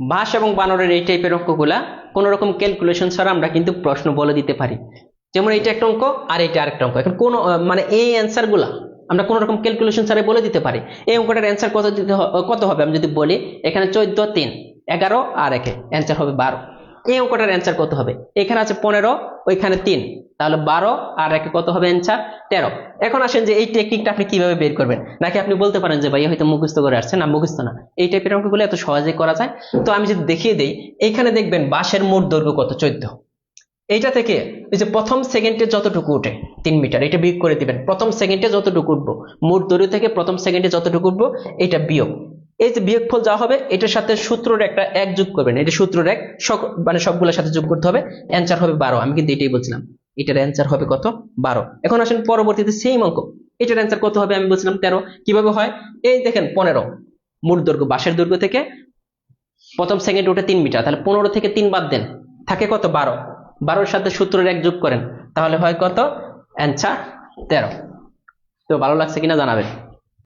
বাঁশ এবং বানরের এই টাইপের অঙ্কগুলা কোনো রকম ক্যালকুলেশন ছাড়া আমরা কিন্তু প্রশ্ন বলে দিতে পারি। যেমন এইটা একটা অঙ্ক, আর এইটা আরেকটা অঙ্ক। এখন কোন মানে এই অ্যান্সারগুলা আমরা কোনো রকম ক্যালকুলেশন ছাড়া বলে দিতে পারি। এই অঙ্কটার অ্যান্সার কত দিতে কত হবে? আমি যদি বলি, এখানে চোদ্দ, তিন, এগারো আর একে। অ্যান্সার হবে বারো। এই অঙ্কটার অ্যান্সার কত হবে? এখানে আছে পনেরো, ওইখানে তিন। তাহলে বারো আর একে কত হবে অ্যান্সার তেরো। এখন আসেন যে এই টেকনিকটা আপনি কীভাবে বের করবেন? নাকি আপনি বলতে পারেন যে ভাই হয়তো মুখস্থ করে আসছে না, মুখস্থ না। এই টাইপের অঙ্কগুলো এত সহজেই করা যায়। তো আমি যদি দেখিয়ে দিই, এইখানে দেখবেন বাঁশের মোট দৈর্ঘ্য কত? চোদ্দ। এইটা থেকে এই যে প্রথম সেকেন্ডে যতটুকু উঠে, তিন মিটার, এটা বিয়োগ করে দিবেন। প্রথম সেকেন্ডে যতটুকু উঠবো, মোট দৈর্ঘ্য থেকে প্রথম সেকেন্ডে যতটুকু উঠবো, এটা বিয়োগ। এই যে বিয়োগফল যা হবে, এটার সাথে সূত্রের একটা এক যোগ করবেন। এটা সূত্রের এক মানে সবগুলোর সাথে যোগ করতে হবে। অ্যান্সার হবে বারো। আমি কিন্তু এটাই বলছিলাম। এটার অ্যান্সার হবে কত? বারো। এখন আসেন পরবর্তীতে সেম অঙ্ক। এটার অ্যান্সার কত হবে? আমি বলছিলাম তেরো। কীভাবে হয়? এই দেখেন, পনেরো। মোট দৈর্ঘ্য বাসের দৈর্ঘ্য থেকে প্রথম সেকেন্ড উঠে তিন মিটার। তাহলে পনেরো থেকে তিন বাদ দেন। থাকে কত? বারো। বারোর সাথে সূত্রের এক যোগ করেন। তাহলে হয় কত? অ্যান্সার তেরো। তো ভালো লাগছে কিনা জানাবেন।